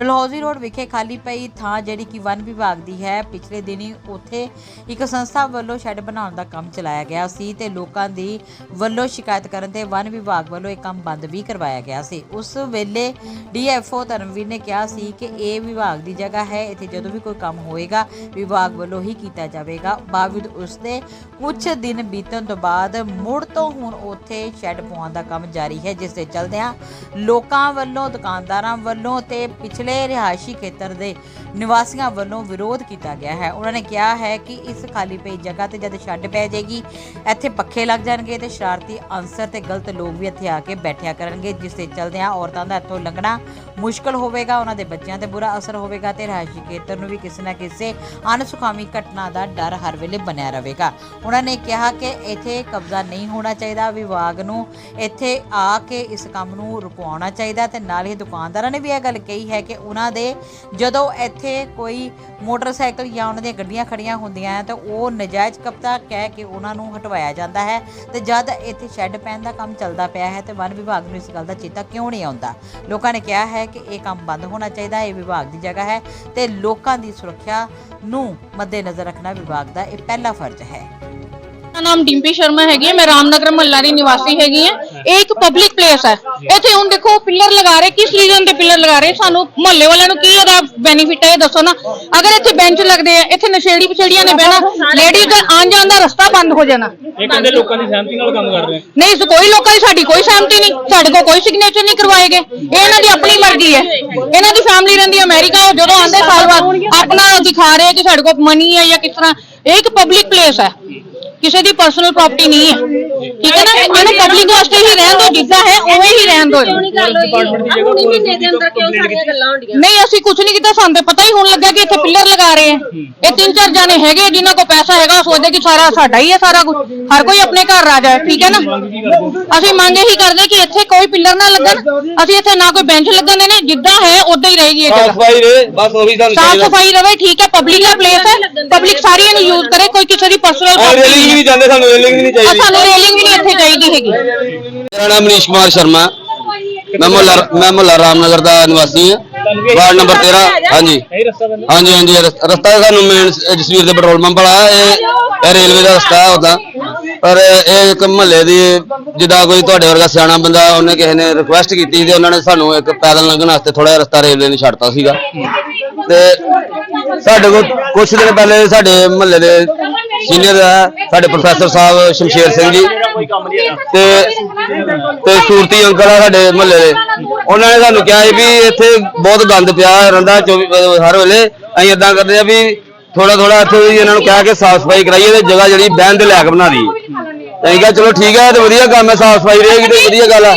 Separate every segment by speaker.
Speaker 1: Dalhousie road ਵਿਖੇ ਖਾਲੀ ਪਈ ਥਾਂ ਜਿਹੜੀ ਕਿ ਵਨ ਵਿਭਾਗ ਦੀ ਹੈ, ਪਿਛਲੇ ਦਿਨੀ ਉੱਥੇ ਇੱਕ ਸੰਸਥਾ ਵੱਲੋਂ ਸ਼ੈੱਡ ਬਣਾਉਣ ਦਾ ਕੰਮ ਚਲਾਇਆ ਗਿਆ ਸੀ ਤੇ ਲੋਕਾਂ ਦੀ ਵੱਲੋਂ ਸ਼ਿਕਾਇਤ ਕਰਨ ਤੇ ਵਨ ਵਿਭਾਗ ਵੱਲੋਂ ਇਹ ਕੰਮ ਬੰਦ ਵੀ ਕਰਵਾਇਆ ਗਿਆ ਸੀ। ਉਸ ਵੇਲੇ ਡੀਐਫਓ ਧਰਮਵੀਰ ਨੇ ਕਿਹਾ ਸੀ ਕਿ ਇਹ ਵਿਭਾਗ ਦੀ ਜਗ੍ਹਾ ਹੈ, ਇੱਥੇ ਜਦੋਂ ਵੀ ਕੋਈ ਕੰਮ ਹੋਏਗਾ, ਵਿਭਾਗ ਵੱਲੋਂ ਹੀ ਕੀਤਾ ਜਾਵੇਗਾ। ਬਾਵਜੂਦ ਉਸ ਦੇ ਕੁਝ ਦਿਨ ਬੀਤਣ ਤੋਂ ਬਾਅਦ ਮੁੜ ਤੋਂ ਹੁਣ ਉੱਥੇ ਸ਼ੈੱਡ ਪਵਾਉਣ ਦਾ ਕੰਮ ਜਾਰੀ ਹੈ, ਜਿਸ ਦੇ ਚਲਦਿਆਂ ਲੋਕਾਂ ਵੱਲੋਂ, ਦੁਕਾਨਦਾਰਾਂ ਵੱਲੋਂ ਤੇ ਪਿਛਲੇ ਰਿਹਾਇਸ਼ੀ ਖੇਤਰ ਦੇ ਨਿਵਾਸੀਆਂ ਵੱਲੋਂ ਵਿਰੋਧ ਕੀਤਾ ਗਿਆ ਹੈ। ਉਹਨਾਂ ਨੇ ਕਿਹਾ ਹੈ ਕਿ ਇਸ ਖਾਲੀ ਪਈ ਜਗ੍ਹਾ ਤੇ ਜਦ ਛੱਡ ਪੈ ਜਾਏਗੀ, ਇੱਥੇ ਪੱਖੇ ਲੱਗ ਜਾਣਗੇ ਤੇ ਸ਼ਰਾਰਤੀ ਅਨਸਰ ਤੇ ਗਲਤ ਲੋਕ ਵੀ ਇੱਥੇ ਆ ਕੇ ਬੈਠਿਆ ਕਰਨਗੇ, ਜਿਸ ਦੇ ਚਲਦਿਆਂ ਔਰਤਾਂ ਦਾ ਇੱਥੋਂ ਲੰਘਣਾ ਮੁਸ਼ਕਲ ਹੋਵੇਗਾ, ਉਹਨਾਂ ਦੇ ਬੱਚਿਆਂ ਤੇ ਬੁਰਾ ਅਸਰ ਹੋਵੇਗਾ ਤੇ ਰਿਹਾਇਸ਼ੀ ਖੇਤਰ ਨੂੰ ਵੀ ਕਿਸੇ ਨਾ ਕਿਸੇ ਅਣਸੁਖਾਵੀ ਘਟਨਾ ਦਾ ਡਰ ਹਰ ਵੇਲੇ ਬਣਿਆ ਰਹੇਗਾ। ਉਹਨਾਂ ਨੇ ਕਿਹਾ ਕਿ ਇੱਥੇ ਕਬਜ਼ਾ ਨਹੀਂ ਹੋਣਾ ਚਾਹੀਦਾ, ਵਿਭਾਗ ਨੂੰ ਇੱਥੇ ਆ ਕੇ ਇਸ ਕੰਮ ਨੂੰ ਰੁਕਵਾਉਣਾ ਚਾਹੀਦਾ ਤੇ ਨਾਲ ਹੀ ਦੁਕਾਨਦਾਰਾਂ ਨੇ ਵੀ ਇਹ ਗੱਲ ਕਹੀ ਹੈ ਕਿ ਉਹਨਾਂ ਦੇ ਜਦੋਂ ਇੱਥੇ ਕੋਈ ਮੋਟਰਸਾਈਕਲ ਜਾਂ ਉਹਨਾਂ ਦੀਆਂ ਗੱਡੀਆਂ ਖੜੀਆਂ ਹੁੰਦੀਆਂ ਹੈ, ਤਾਂ ਉਹ ਨਜਾਇਜ਼ ਕਬਜ਼ਾ ਕਹਿ ਕੇ ਉਹਨਾਂ ਨੂੰ ਹਟਵਾਇਆ ਜਾਂਦਾ ਹੈ ਤੇ ਜਦ ਇੱਥੇ ਸ਼ੈੱਡ ਪੈਣ ਦਾ ਕੰਮ ਚੱਲਦਾ ਪਿਆ ਹੈ, ਤੇ ਵਨ ਵਿਭਾਗ ਨੂੰ ਇਸ ਗੱਲ ਦਾ ਚੇਤਾ ਕਿਉਂ ਨਹੀਂ ਆਉਂਦਾ? ਲੋਕਾਂ ਨੇ ਕਿਹਾ ਹੈ ਕਿ ਇਹ ਕੰਮ ਬੰਦ ਹੋਣਾ ਚਾਹੀਦਾ ਹੈ ਇਹ ਵਿਭਾਗ ਦੀ ਜਗ੍ਹਾ ਹੈ ਤੇ ਲੋਕਾਂ ਦੀ ਸੁਰੱਖਿਆ ਨੂੰ ਮੱਦੇਨਜ਼ਰ ਰੱਖਣਾ ਵਿਭਾਗ ਦਾ ਇਹ ਪਹਿਲਾ ਫਰਜ਼ ਹੈ।
Speaker 2: ਮੇਰਾ ਨਾਮ ਡਿੰਪੀ ਸ਼ਰਮਾ ਹੈਗੀ ਹੈ ਮੈਂ ਰਾਮਨਗਰ ਮਹੱਲਾ ਦੀ ਨਿਵਾਸੀ ਹੈਗੀ ਹਾਂ। ਇਹ ਇੱਕ ਪਬਲਿਕ ਪਲੇਸ ਹੈ। ਇੱਥੇ ਹੁਣ ਦੇਖੋ ਪਿੱਲਰ ਲਗਾ ਰਹੇ ਕਿਸ ਰੀਜ਼ਨ ਤੇ ਪਿੱਲਰ ਲਗਾ ਰਹੇ ਸਾਨੂੰ ਮਹੱਲੇ ਵਾਲਿਆਂ ਨੂੰ ਕੀ ਇਹਦਾ ਬੈਨੀਫਿਟ ਹੈ ਇਹ ਦੱਸੋ ਨਾ। ਅਗਰ ਇੱਥੇ ਬੈਂਚ ਲੱਗਦੇ ਆ ਇੱਥੇ ਨਸ਼ੇੜੀ ਪਛੇੜੀਆਂ ਨੇ ਬਹਿਣਾ ਲੇਡੀਜ਼ ਦਾ ਆਉਣ ਜਾਣ ਦਾ ਰਸਤਾ ਬੰਦ ਹੋ ਜਾਣਾ।
Speaker 3: ਇਹ ਕਹਿੰਦੇ ਲੋਕਾਂ ਦੀ ਸਹਿਮਤੀ ਨਾਲ ਕੰਮ ਕਰ ਰਹੇ ਆ
Speaker 2: ਨਹੀਂ ਇਸ ਕੋਈ ਲੋਕਾਂ ਦੀ ਸਾਡੀ ਕੋਈ ਸਹਿਮਤੀ ਨਹੀਂ। ਸਾਡੇ ਕੋਲ ਕੋਈ ਸਿਗਨੇਚਰ ਨਹੀਂ ਕਰਵਾਏ ਗਏ। ਇਹ ਇਹਨਾਂ ਦੀ ਆਪਣੀ ਮਰਜ਼ੀ ਹੈ। ਇਹਨਾਂ ਦੀ ਫੈਮਿਲੀ ਰਹਿੰਦੀ ਅਮਰੀਕਾ ਜਦੋਂ ਆਉਂਦੇ ਸਾਲ ਬਾਅਦ ਆਪਣਾ ਦਿਖਾ ਰਹੇ ਕਿ ਸਾਡੇ ਕੋਲ ਮਨੀ ਹੈ ਜਾਂ ਕਿਸ ਤਰ੍ਹਾਂ ਇਹ ਇੱਕ ਪਬਲਿਕ ਪਲੇਸ ਹੈ। ਕਿਸੇ ਦੀ ਪਰਸਨਲ ਪ੍ਰਾਪਰਟੀ ਨਹੀਂ ਹੈ। ਠੀਕ ਹੈ ਨਾ ਇਹਨੂੰ ਪਬਲਿਕ ਵਾਸਤੇ ਹੀ ਰਹਿਣ ਦਿਓ ਜਿੱਦਾਂ ਹੈ ਉਵੇਂ ਹੀ ਰਹਿਣ ਦਿਓ ਇਹਨੂੰ।
Speaker 3: ਡਿਪਾਰਟਮੈਂਟ ਦੀ ਜਗ੍ਹਾ ਕੋਲ ਮਹੀਨੇ ਦੇ ਅੰਦਰ ਕਿਉਂ ਸਾਰੀਆਂ ਗੱਲਾਂ
Speaker 2: ਨਹੀਂ ਅਸੀਂ ਕੁਝ ਨਹੀਂ ਕੀਤਾ ਸਾਨੂੰ ਤਾਂ ਪਤਾ ਹੀ ਹੁਣ ਲੱਗਾ ਕਿ ਇੱਥੇ ਪਿੱਲਰ ਲਗਾ ਰਹੇ ਆ ਇਹ ਤਿੰਨ ਚਾਰ ਜਾਣੇ ਹੈਗੇ ਜਿਨ੍ਹਾਂ ਕੋਲ ਪੈਸਾ ਹੈਗਾ ਉਹ ਸੋਚਦੇ ਕਿ ਸਾਰਾ ਸਾਡਾ ਹੀ ਹੈ ਸਾਰਾ ਕੁਝ ਹਰ ਕੋਈ ਆਪਣੇ ਘਰ ਰਾਜਾ ਹੈ ਠੀਕ ਹੈ ਨਾ ਅਸੀਂ ਮੰਗ ਇਹੀ ਕਰਦੇ ਕਿ ਇੱਥੇ ਕੋਈ ਪਿੱਲਰ ਨਾ ਲੱਗਣ ਅਸੀਂ ਇੱਥੇ ਨਾ ਕੋਈ ਬੈਂਚ ਲੱਗਣ ਦੇਣੇ ਜਿੱਦਾਂ ਹੈ ਉਦਾਂ ਹੀ ਰਹੇਗੀ ਇਹ
Speaker 4: ਸਾਫ਼
Speaker 2: ਜਗ੍ਹਾ
Speaker 4: ਸਫ਼ਾਈ ਰਹੇ ਬਸ ਉਹੀ ਸਾਨੂੰ
Speaker 2: ਸਾਫ਼
Speaker 4: ਚਾਹੀਦਾ
Speaker 2: ਸਫ਼ਾਈ ਰਵੇ ਠੀਕ ਹੈ ਪਬਲਿਕ ਦਾ ਪਲੇਸ ਹੈ ਪਬਲਿਕ ਸਾਰੀ ਇਹਨੂੰ ਯੂਜ਼ ਕਰੇ ਕੋਈ ਕਿਸੇ ਦੀ ਪਰਸਨਲ
Speaker 4: ਆ ਰੇਲਿੰਗ ਵੀ
Speaker 2: ਪ੍ਰਾਪਰਟੀ
Speaker 4: ਨਹੀਂ ਜਾਂਦੇ ਸਾਨੂੰ ਰੇਲਿੰਗ ਵੀ ਨਹੀਂ ਚਾਹੀਦੀ
Speaker 2: ਸਾਨੂੰ ਰੇਲਿੰਗ ਵੀ ਨਹੀਂ ਇੱਥੇ ਚਾਹੀਦੀ ਹੈਗੀ।
Speaker 4: ਮੇਰਾ ਨਾਮ ਮਨੀਸ਼ ਕੁਮਾਰ ਸ਼ਰਮਾ। ਮੈਂ ਮੁਹੱਲਾ ਮੈਂ ਮੁਹੱਲਾ ਰਾਮਨਗਰ ਦਾ ਨਿਵਾਸੀ ਹਾਂ। ਵਾਰਡ ਨੰਬਰ 13 ਹਾਂਜੀ। ਹਾਂਜੀ ਹਾਂਜੀ। ਇਹ ਰਸ- ਰਸਤਾ ਸਾਨੂੰ ਮੇਨ ਜਸਵੀਰ ਦੇ ਪੈਟਰੋਲ ਪੰਪ ਵਾਲਾ ਇਹ ਇਹ ਰੇਲਵੇ ਦਾ ਰਸਤਾ ਹੈ ਉਹਦਾ ਪਰ ਇਹ ਇੱਕ ਮਹੱਲੇ ਦੀ, ਜਿੱਦਾਂ ਕੋਈ ਤੁਹਾਡੇ ਵਰਗਾ ਸਿਆਣਾ ਬੰਦਾ ਉਹਨੇ ਕਿਸੇ ਨੇ ਰਿਕੁਐਸਟ ਕੀਤੀ ਤੇ ਉਹਨਾਂ ਨੇ ਸਾਨੂੰ ਇੱਕ ਪੈਦਲ ਲੰਘਣ ਵਾਸਤੇ ਥੋੜਾ ਜਿਹਾ ਰਸਤਾ ਰੇਲਵੇ ਨੇ ਛੱਡਤਾ ਸੀਗਾ। ਤੇ ਸਾਡੇ ਕੋਲ ਕੁਝ ਦਿਨ ਪਹਿਲੇ ਸਾਡੇ ਮਹੱਲੇ ਦੇ ਸੀਨੀਅਰ ਹੈ ਸਾਡੇ ਪ੍ਰੋਫੈਸਰ ਸਾਹਿਬ ਸ਼ਮਸ਼ੇਰ ਸਿੰਘ ਜੀ ਤੇ ਤੇ ਸੂਰਤੀ ਅੰਕਲ ਆ ਸਾਡੇ ਮਹੱਲੇ ਦੇ। ਉਹਨਾਂ ਨੇ ਸਾਨੂੰ ਕਿਹਾ ਸੀ ਵੀ ਇੱਥੇ ਬਹੁਤ ਗੰਦ ਪਿਆ ਰਹਿੰਦਾ 24 ਹਰ ਵੇਲੇ। ਅਸੀਂ ਇਦਾਂ ਕਰਦੇ ਆ ਵੀ ਥੋੜਾ ਥੋੜਾ ਇੱਥੇ ਵੀ ਇਹਨਾਂ ਨੂੰ ਕਹਿ ਕੇ ਸਾਫ਼ ਸਫ਼ਾਈ ਕਰਾਈਏ ਤੇ ਜਗ੍ਹਾ ਜਿਹੜੀ ਬਹਿਣ ਦੇ ਲਾਇਕ ਬਣਾ ਦਈਏ। ਅਸੀਂ ਕਿਹਾ ਚਲੋ ਠੀਕ ਹੈ ਤੇ ਵਧੀਆ ਕੰਮ ਹੈ ਸਾਫ਼ ਸਫ਼ਾਈ ਰਹੇਗੀ ਤੇ ਵਧੀਆ ਗੱਲ ਆ।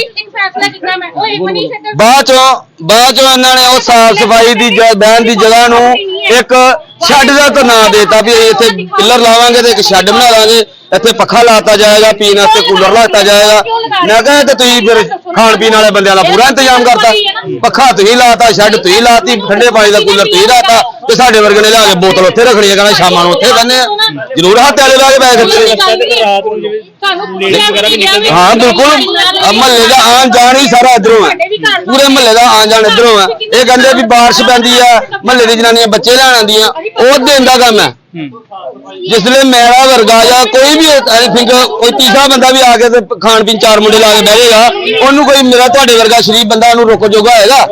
Speaker 4: ਬਾਅਦ ਚੋਂ ਬਾਅਦ ਚੋਂ ਇਹਨਾਂ ਨੇ ਉਹ ਸਾਫ਼ ਸਫ਼ਾਈ ਦੀ ਬਹਿਣ ਦੀ ਜਗ੍ਹਾ ਨੂੰ ਇੱਕ ਸ਼ੈੱਡ ਦਾ ਤਾਂ ਨਾਂ ਦੇਤਾ ਵੀ ਅਸੀਂ ਇੱਥੇ ਪਿੱਲਰ ਲਾਵਾਂਗੇ ਤੇ ਇੱਕ ਸ਼ੈੱਡ ਬਣਾ ਲਾਂਗੇ। ਇੱਥੇ ਪੱਖਾ ਲਾਤਾ ਜਾਏਗਾ ਪੀਣ ਵਾਸਤੇ ਕੂਲਰ ਲਾਤਾ ਜਾਏਗਾ। ਮੈਂ ਕਿਹਾ ਤੇ ਤੁਸੀਂ ਫਿਰ ਖਾਣ ਪੀਣ ਵਾਲੇ ਬੰਦਿਆਂ ਦਾ ਪੂਰਾ ਇੰਤਜ਼ਾਮ ਕਰਤਾ। ਪੱਖਾ ਤੁਸੀਂ ਲਾਤਾ ਸ਼ੈੱਡ ਤੁਸੀਂ ਲਾਤੀ ਠੰਡੇ ਪਾਣੀ ਦਾ ਕੂਲਰ ਤੁਸੀਂ ਲਾਤਾ ਤੇ ਸਾਡੇ ਵਰਗੇ ਨੇ ਲਿਆ ਕੇ ਬੋਤਲ ਉੱਥੇ ਰੱਖਣੀ ਹੈ ਕਹਿੰਦਾ ਸ਼ਾਮਾਂ ਨੂੰ ਉੱਥੇ ਬੰਨੇ ਆ। ਜ਼ਰੂਰ ਹੱਥ ਵਾਲੇ ਲਾ ਕੇ ਬੈਠ ਸਕਦੇ
Speaker 3: ਵੀ
Speaker 4: ਹਾਂ ਬਿਲਕੁਲ। ਮਹੱਲੇ ਦਾ ਆਣ ਜਾਣ ਹੀ ਸਾਰਾ ਇਧਰੋਂ ਹੈ। ਪੂਰੇ ਮਹੱਲੇ ਦਾ ਆਣ ਜਾਣ ਇਧਰੋਂ ਹੈ। ਇਹ ਕਹਿੰਦੇ ਵੀ ਬਾਰਿਸ਼ ਪੈਂਦੀ ਆ ਮਹੱਲੇ ਦੀ ਜਨਾਨੀਆਂ ਬੱਚੇ ਲੈਣ ਆਉਂਦੀਆਂ। ਉਹ ਦਿਨ ਦਾ ਕੰਮ ਹੈ। ਜਿਸਲੇ ਮੇਰਾ ਵਰਗਾ ਜਾਂ ਕੋਈ ਵੀ ਆਈ ਥਿੰਕ ਕੋਈ ਤੀਸਰਾ ਬੰਦਾ ਵੀ ਆ ਕੇ ਤੇ ਖਾਣ ਪੀਣ ਚਾਰ ਮੁੰਡੇ ਲਾ ਕੇ ਬਹਿ ਜਾਏਗਾ ਉਹਨੂੰ ਕੋਈ ਮੇਰਾ ਤੁਹਾਡੇ ਵਰਗਾ ਸ਼ਰੀਫ ਬੰਦਾ ਉਹਨੂੰ ਰੋਕੋ ਜੋਗਾ ਹੈਗਾ।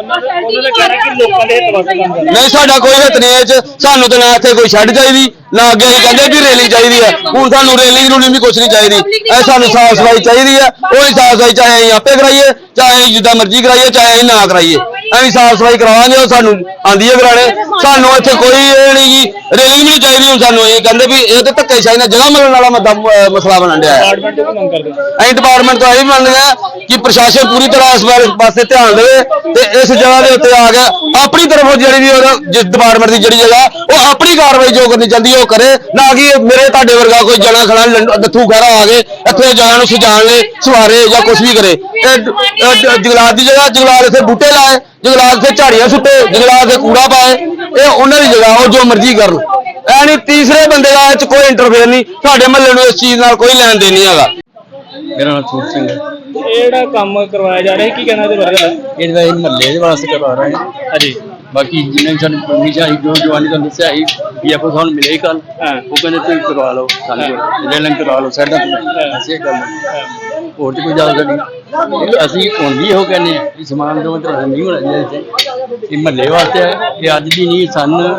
Speaker 4: ਨਹੀਂ, ਸਾਡਾ ਕੋਈ ਹਿੱਤ ਨਹੀਂ ਇਹ ਚ, ਸਾਨੂੰ ਤੇ ਨਾ ਇੱਥੇ ਕੋਈ ਛੱਡ ਚਾਹੀਦੀ ਨਾ ਅੱਗੇ ਅਸੀਂ ਕਹਿੰਦੇ ਵੀ ਰੈਲੀ ਚਾਹੀਦੀ ਹੈ। ਹੁਣ ਸਾਨੂੰ ਰੈਲੀ ਰੂਲਿੰਗ ਵੀ ਕੁਛ ਨਹੀਂ ਚਾਹੀਦੀ। ਇਹ ਸਾਨੂੰ ਸਾਫ਼ ਸਫ਼ਾਈ ਚਾਹੀਦੀ ਹੈ, ਉਹ ਸਾਫ਼ ਸਫ਼ਾਈ ਚਾਹੇ ਅਸੀਂ ਆਪੇ ਕਰਾਈਏ, ਚਾਹੇ ਅਸੀਂ ਜਿੱਦਾਂ ਮਰਜ਼ੀ ਕਰਾਈਏ, ਚਾਹੇ ਅਸੀਂ ਨਾ ਕਰਾਈਏ। ਅਸੀਂ ਸਾਫ਼ ਸਫ਼ਾਈ ਕਰਵਾਵਾਂਗੇ ਉਹ ਸਾਨੂੰ ਆਂਦੀ ਹੈ ਕਰਾਣੇ ਸਾਨੂੰ ਇੱਥੇ ਕੋਈ ਇਹ ਨਹੀਂ ਜੀ ਰੇਲਿੰਗ ਵੀ ਨਹੀਂ ਚਾਹੀਦੀ ਹੁਣ ਸਾਨੂੰ। ਇਹ ਕਹਿੰਦੇ ਵੀ ਇਹ ਤੇ ਧੱਕੇ ਨਾਲ ਜਗ੍ਹਾ ਮਿਲਣ ਵਾਲਾ ਮਸਲਾ ਬਣਨ ਡਿਆ ਹੈ।
Speaker 3: ਡਿਪਾਰਟਮੈਂਟ ਤੋਂ ਮੰਗ ਕਰਦੇ
Speaker 4: ਅਸੀਂ ਡਿਪਾਰਟਮੈਂਟ ਤੋਂ ਇਹ ਵੀ ਮੰਨਦੇ ਹਾਂ ਕਿ ਪ੍ਰਸ਼ਾਸਨ ਪੂਰੀ ਤਰ੍ਹਾਂ ਇਸ ਬਾਰੇ ਪਾਸੇ ਧਿਆਨ ਦੇਵੇ ਤੇ ਇਸ ਜਗ੍ਹਾ ਦੇ ਉੱਤੇ ਆ ਗਿਆ ਆਪਣੀ ਤਰਫੋਂ ਜਿਹੜੀ ਵੀ ਉਹਦਾ ਜਿਸ ਡਿਪਾਰਟਮੈਂਟ ਦੀ ਜਿਹੜੀ ਜਗ੍ਹਾ, ਉਹ ਆਪਣੀ ਕਾਰਵਾਈ ਜੋ ਕਰਨੀ ਚਾਹੁੰਦੀ ਹੈ ਉਹ ਕਰੇ, ਨਾ ਕਿ ਮੇਰੇ ਤੁਹਾਡੇ ਵਰਗਾ ਕੋਈ ਜਣਾ ਖੜਾ ਲੰਡ- ਦੱਥੂ ਖੜਾ ਆ ਕੇ ਇੱਥੇ ਜਗ੍ਹਾ ਨੂੰ ਸਜਾਣ ਲੈ ਸਵਾਰੇ ਜਾਂ ਕੁਝ ਵੀ ਕਰੇ। ਇਹ ਜੰਗਲਾਤ ਦੀ ਜਗ੍ਹਾ, ਜੰਗਲਾਤ ਇੱਥੇ ਬੂਟੇ ਲਾਏ, ਜੰਗਲਾਤ ਇੱਥੇ ਝਾੜੀਆਂ ਸੁੱਟੇ, ਜੰਗਲਾਤ ਦੇ ਕੂੜਾ ਪਾਏ, ਇਹ ਉਹਨਾਂ ਦੀ ਜਗ੍ਹਾ, ਉਹ ਜੋ ਮਰਜ਼ੀ ਕਰਨ ਐ ਨਹੀਂ, ਤੀਸਰੇ ਬੰਦੇ ਦਾ ਇਹ ਚ ਕੋਈ ਇੰਟਰਫੇਅਰ ਨਹੀਂ ਸਾਡੇ ਮਹੱਲੇ ਨੂੰ ਇਸ ਚੀਜ਼ ਨਾਲ ਕੋਈ ਲੈਣ ਦੇਣ ਨਹੀਂ ਹੈਗਾ।
Speaker 5: ਮੇਰਾ ਨਾਮ ਸੂਰ ਸਿੰਘ ਹੈ।
Speaker 3: ਇਹ ਜਿਹੜਾ ਕੰਮ ਕਰਵਾਇਆ ਜਾ ਰਿਹਾ ਹੈ ਕੀ ਕਹਿਣਾ ਇਹਦੇ ਬਾਰੇ?
Speaker 5: ਇਹ ਜਿਹੜਾ ਇਹ ਮਹੱਲੇ ਦੇ ਵਾਸਤੇ ਕਰਵਾ ਰਹੇ ਹਾਂ।
Speaker 3: ਹਾਂਜੀ।
Speaker 5: ਬਾਕੀ ਜਿੰਨੇ ਵੀ ਸਾਨੂੰ ਪਰਮਿਸ਼ਨ ਆਈ ਜੋ ਜਵਾਨੀ ਤੁਹਾਨੂੰ ਦੱਸਿਆ ਸੀ ਬੀਐਫਓ ਸਾਨੂੰ ਮਿਲੇ ਹੀ ਕੱਲ
Speaker 3: ਹਾਂ।
Speaker 5: ਉਹ ਕਹਿੰਦੇ ਤੁਸੀਂ ਕਰਵਾ ਲਓ ਸਾਨੂੰ ਰੇਲਿੰਗ ਕਰਵਾ ਲਓ ਸਾਡਾ ਅਸੀਂ ਇਹ ਗੱਲ ਹੋਰ ਤੇ ਕੋਈ ਜ਼ਿਆਦਾ ਨਹੀਂ। ਅਸੀਂ ਹੁਣ ਵੀ ਇਹੋ ਕਹਿੰਦੇ ਆ ਕਿ ਸਮਾਨ ਤਰ੍ਹਾਂ ਦਾ ਨਹੀਂ ਹੋਣਾ ਚਾਹੀਦਾ ਇੱਥੇ। ਇਹ ਮਹੱਲੇ ਵਾਸਤੇ ਹੈ ਇਹ ਅੱਜ ਦੀ ਨਹੀਂ ਸਨ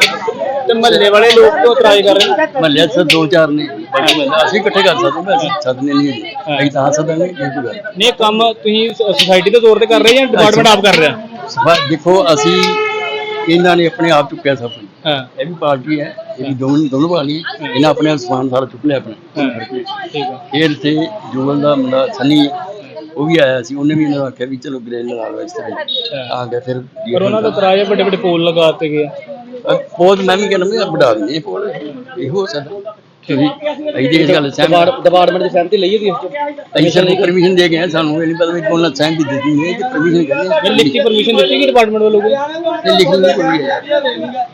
Speaker 3: ਤੇ ਮਹੱਲੇ ਵਾਲੇ ਲੋਕ ਕਿਉਂ ਇਤਰਾਜ਼ ਕਰ ਰਹੇ ਨੇ?
Speaker 5: ਮਹੱਲੇ ਸਰ ਦੋ ਚਾਰ ਨੇ। ਬਾਕੀ ਮਹੱਲਾ ਅਸੀਂ ਇਕੱਠੇ ਕਰ ਸਕਦੇ ਹਾਂ ਅਸੀਂ ਸਦਨੇ ਨਹੀਂ ਹੈਗੇ। ਅਸੀਂ ਤਾਂ ਸਦਾਂਗੇ ਕੋਈ ਗੱਲ ਨਹੀਂ।
Speaker 3: ਕੰਮ ਤੁਸੀਂ ਸੁਸਾਇਟੀ ਦੇ ਤੌਰ ਤੇ ਕਰ ਰਹੇ ਜਾਂ ਡਿਪਾਰਟਮੈਂਟ ਆਪ ਕਰ ਰਿਹਾ
Speaker 5: ਬਸ ਦੇਖੋ ਅਸੀਂ ਇਹਨਾਂ ਨੇ ਆਪਣੇ ਆਪ ਚੁੱਕਿਆ ਸਭ ਕੁਝ।
Speaker 3: ਹਾਂ।
Speaker 5: ਇਹ ਵੀ ਪਾਰਟੀ ਹੈ ਇਹ ਵੀ ਦੋਨੋਂ ਦੋਨੋਂ ਪਾਰਟੀ ਇਹਨਾਂ ਆਪਣੇ ਸਮਾਨ ਸਾਰਾ ਚੁੱਕ ਲਿਆ ਆਪਣਾ।
Speaker 3: ਠੀਕ ਹੈ
Speaker 5: ਫਿਰ ਤੇ ਜੁਗਲ ਦਾ ਮੁੰਡਾ ਸਨੀ ਉਹ ਵੀ ਆਇਆ ਸੀ। ਉਹਨੇ ਵੀ ਇਹਨਾਂ ਨੂੰ ਆਖਿਆ ਵੀ ਚਲੋ ਗ੍ਰੇਲ ਲਗਾ ਲਓ ਇਸ ਤਰ੍ਹਾਂ ਆ ਗਿਆ ਫਿਰ
Speaker 3: ਪਰ ਉਹਨਾਂ ਦਾ ਇਤਰਾਜ਼ ਹੈ ਵੱਡੇ ਵੱਡੇ ਪੋਲ ਲਗਾ ਦਿੱਤੇ ਗਏ ਆ।
Speaker 5: ਬਹੁਤ ਮੈਂ ਵੀ ਕਹਿੰਦਾ ਮੈਂ ਵਧਾ ਦਿੰਦੇ ਇਹ ਪੋਲ ਇਹ ਹੋ ਸਕਦਾ ਤੁਸੀਂ ਅਸੀਂ ਦੇ ਇਸ ਗੱਲ ਸਹਿਮਤ
Speaker 3: ਡਿਪਾਰਟਮੈਂਟ ਦੀ ਸਹਿਮਤੀ ਲਈ ਹੈ
Speaker 5: ਅਸੀਂ ਸਾਨੂੰ ਪਰਮਿਸ਼ਨ ਦੇ ਗਏ ਹਾਂ, ਸਾਨੂੰ ਇਹ ਨਹੀਂ ਪਤਾ ਵੀ ਕੋਣ ਸਹਿਮਤੀ ਦਿੱਤੀ ਨਹੀਂ ਕਿ ਪਰਮਿਸ਼ਨ ਕਹਿੰਦੇ
Speaker 3: ਮੈਂ ਲਿਖਤੀ ਪਰਮਿਸ਼ਨ ਦਿੱਤੀ ਗਈ ਡਿਪਾਰਟਮੈਂਟ ਵੱਲੋਂ ਕੋਈ?
Speaker 5: ਇਹ ਲਿਖਣ ਦੀ ਕੋਈ ਹੈ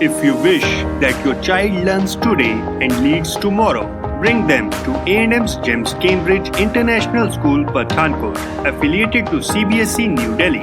Speaker 6: If you wish that your child learns today and leads tomorrow, bring them to A&M's GEMS Cambridge International School, Pathankot, affiliated to CBSE E New Delhi.